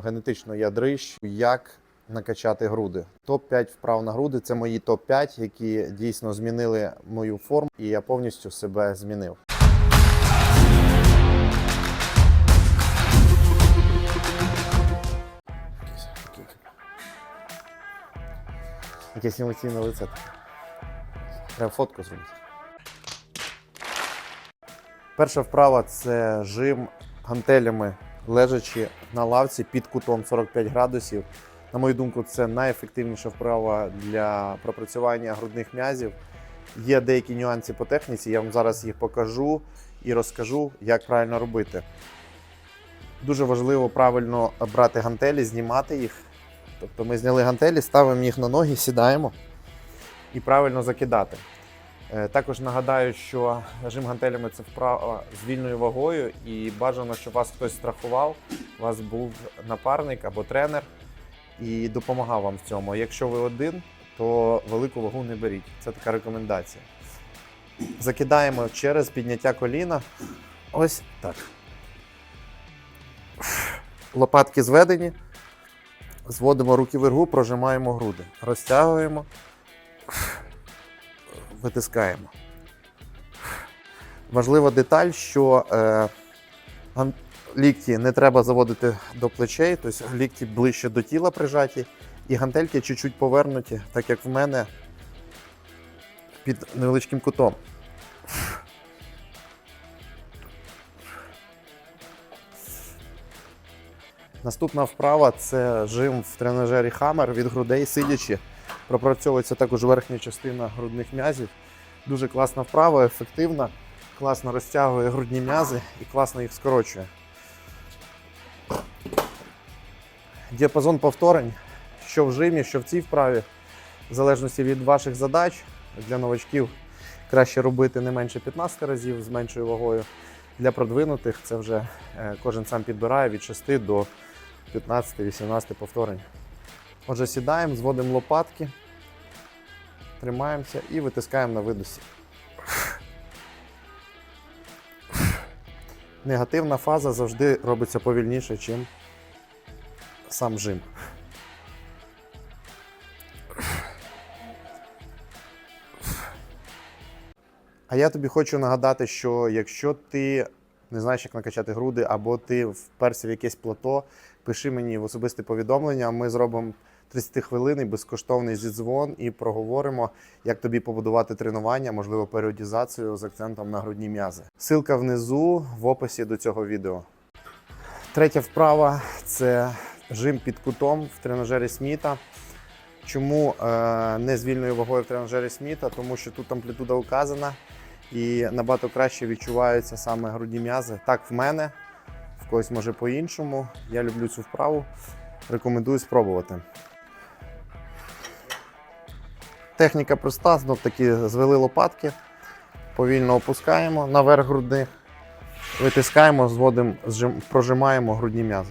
Генетично я. Як накачати груди? Топ-5 вправ на груди це мої топ-5, які дійсно змінили мою форму, і я повністю себе змінив. Якесь емоційне лице. Треба фотку зробити. Перша вправа це жим гантелями, лежачи на лавці під кутом 45 градусів. На мою думку, це найефективніша вправа для пропрацювання грудних м'язів. Є деякі нюанси по техніці, я вам зараз їх покажу і розкажу, як правильно робити. Дуже важливо правильно брати гантелі, знімати їх. Тобто ми зняли гантелі, ставимо їх на ноги, сідаємо і правильно закидати. Е, Також нагадаю, що жим гантелями це вправа з вільною вагою, і бажано, щоб вас хтось страхував, у вас був напарник або тренер і допомагав вам в цьому. Якщо ви один, то велику вагу не беріть. Це така рекомендація. Закидаємо через підняття коліна. Ось так. Лопатки зведені. Зводимо руки вверху, прожимаємо груди. Розтягуємо витискаємо. Важлива деталь, що е, лікті не треба заводити до плечей, тобто лікті ближче до тіла прижаті, і гантельки чуть-чуть повернуті, так як в мене під невеличким кутом. Наступна вправа це жим в тренажері Hammer від грудей сидячи. Пропрацьовується також верхня частина грудних м'язів. Дуже класна вправа, ефективна, класно розтягує грудні м'язи і класно їх скорочує. Діапазон повторень, що в жимі, що в цій вправі, в залежності від ваших задач. Для новачків краще робити не менше 15 разів з меншою вагою. Для продвинутих це вже е, кожен сам підбирає від 6 до 15-18 повторень. Отже, сідаємо, зводимо лопатки, тримаємося і витискаємо на видосі. Негативна фаза завжди робиться повільніше, ніж сам жим. А я тобі хочу нагадати, що якщо ти не знаєш, як накачати груди, або ти вперся в якесь плато, пиши мені в особисте повідомлення. Ми зробимо 30 хвилин безкоштовний зідзвон і проговоримо, як тобі побудувати тренування, можливо, періодізацію з акцентом на грудні м'язи. Силка внизу в описі до цього відео. Третя вправа це жим під кутом в тренажері Сміта. Чому е, не з вільною вагою в тренажері Сміта? Тому що тут амплітуда указана і набагато краще відчуваються саме грудні м'язи. Так в мене, в когось може по-іншому. Я люблю цю вправу. Рекомендую спробувати. Техніка проста, знов таки звели лопатки, повільно опускаємо наверх грудних, витискаємо, зводимо, прожимаємо грудні м'язи.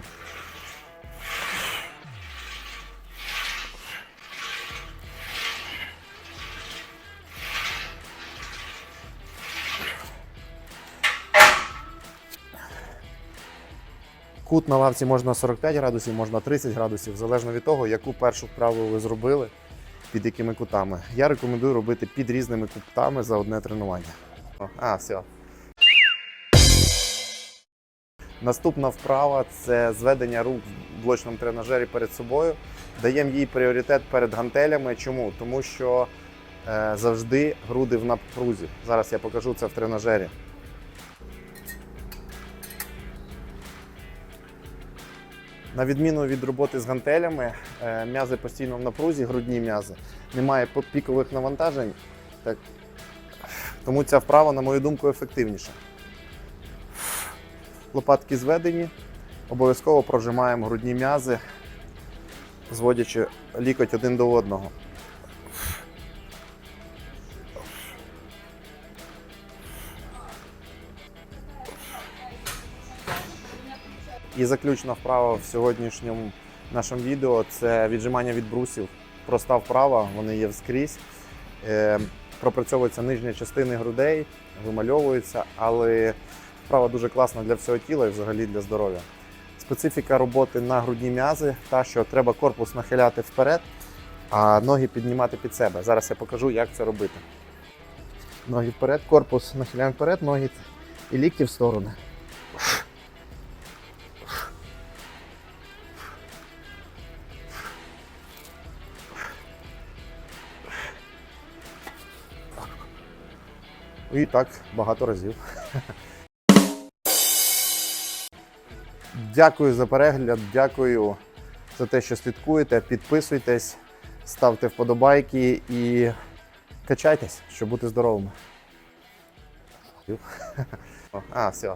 Кут на лавці можна 45 градусів, можна 30 градусів, залежно від того, яку першу вправу ви зробили, під якими кутами. Я рекомендую робити під різними кутами за одне тренування. А, все. Наступна вправа це зведення рук в блочному тренажері перед собою. Даємо їй пріоритет перед гантелями. Чому? Тому що е, завжди груди в напрузі. Зараз я покажу це в тренажері. На відміну від роботи з гантелями, е, м'язи постійно в напрузі, грудні м'язи, немає пікових навантажень. Так. Тому ця вправа, на мою думку, ефективніша. Лопатки зведені, обов'язково прожимаємо грудні м'язи, зводячи лікоть один до одного. І заключна вправа в сьогоднішньому нашому відео це віджимання від брусів. Проста вправа, вони є вскрізь. Е, пропрацьовується нижня частина грудей, вимальовується, але вправа дуже класна для всього тіла і взагалі для здоров'я. специфіка роботи на грудні м'язи, та що треба корпус нахиляти вперед, а ноги піднімати під себе. Зараз я покажу, як це робити. Ноги вперед, корпус нахиляємо вперед, ноги і лікті в сторони. І так багато разів. Дякую за перегляд, дякую за те, що слідкуєте. Підписуйтесь, ставте вподобайки і качайтесь, щоб бути здоровими. А, все.